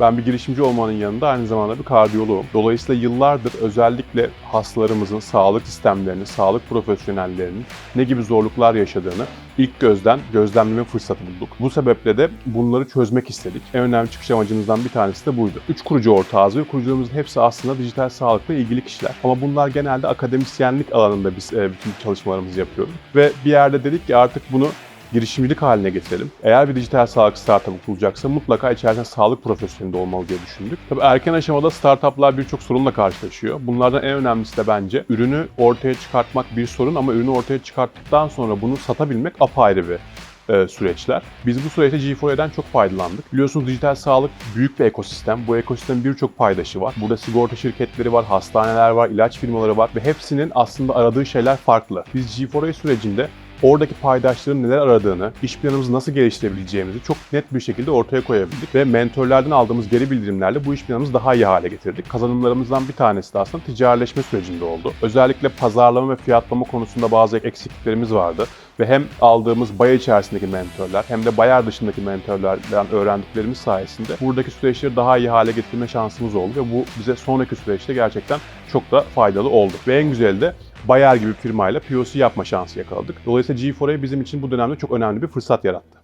Ben bir girişimci olmanın yanında aynı zamanda bir kardiyoloğum. Dolayısıyla yıllardır özellikle hastalarımızın sağlık sistemlerini, sağlık profesyonellerinin ne gibi zorluklar yaşadığını ilk gözden gözlemleme fırsatı bulduk. Bu sebeple de bunları çözmek istedik. En önemli çıkış amacımızdan bir tanesi de buydu. Üç kurucu ortağız ve kurucularımızın hepsi aslında dijital sağlıkla ilgili kişiler. Ama bunlar genelde akademisyenlik alanında biz e, bütün çalışmalarımızı yapıyoruz. Ve bir yerde dedik ki artık bunu girişimcilik haline getirelim. Eğer bir dijital sağlık startup'ı kurulacaksa mutlaka içerisinde sağlık profesyoneli de olmalı diye düşündük. Tabii erken aşamada startup'lar birçok sorunla karşılaşıyor. Bunlardan en önemlisi de bence ürünü ortaya çıkartmak bir sorun ama ürünü ortaya çıkarttıktan sonra bunu satabilmek apayrı bir e, süreçler. Biz bu süreçte G4A'dan çok faydalandık. Biliyorsunuz dijital sağlık büyük bir ekosistem. Bu ekosistemin birçok paydaşı var. Burada sigorta şirketleri var, hastaneler var, ilaç firmaları var ve hepsinin aslında aradığı şeyler farklı. Biz G4A sürecinde oradaki paydaşların neler aradığını, iş planımızı nasıl geliştirebileceğimizi çok net bir şekilde ortaya koyabildik ve mentorlardan aldığımız geri bildirimlerle bu iş planımızı daha iyi hale getirdik. Kazanımlarımızdan bir tanesi de aslında ticarileşme sürecinde oldu. Özellikle pazarlama ve fiyatlama konusunda bazı eksikliklerimiz vardı ve hem aldığımız bay içerisindeki mentorlar hem de bayar dışındaki mentorlardan öğrendiklerimiz sayesinde buradaki süreçleri daha iyi hale getirme şansımız oldu ve bu bize sonraki süreçte gerçekten çok da faydalı oldu. Ve en güzeli de Bayer gibi firmayla POC yapma şansı yakaladık. Dolayısıyla G4A bizim için bu dönemde çok önemli bir fırsat yarattı.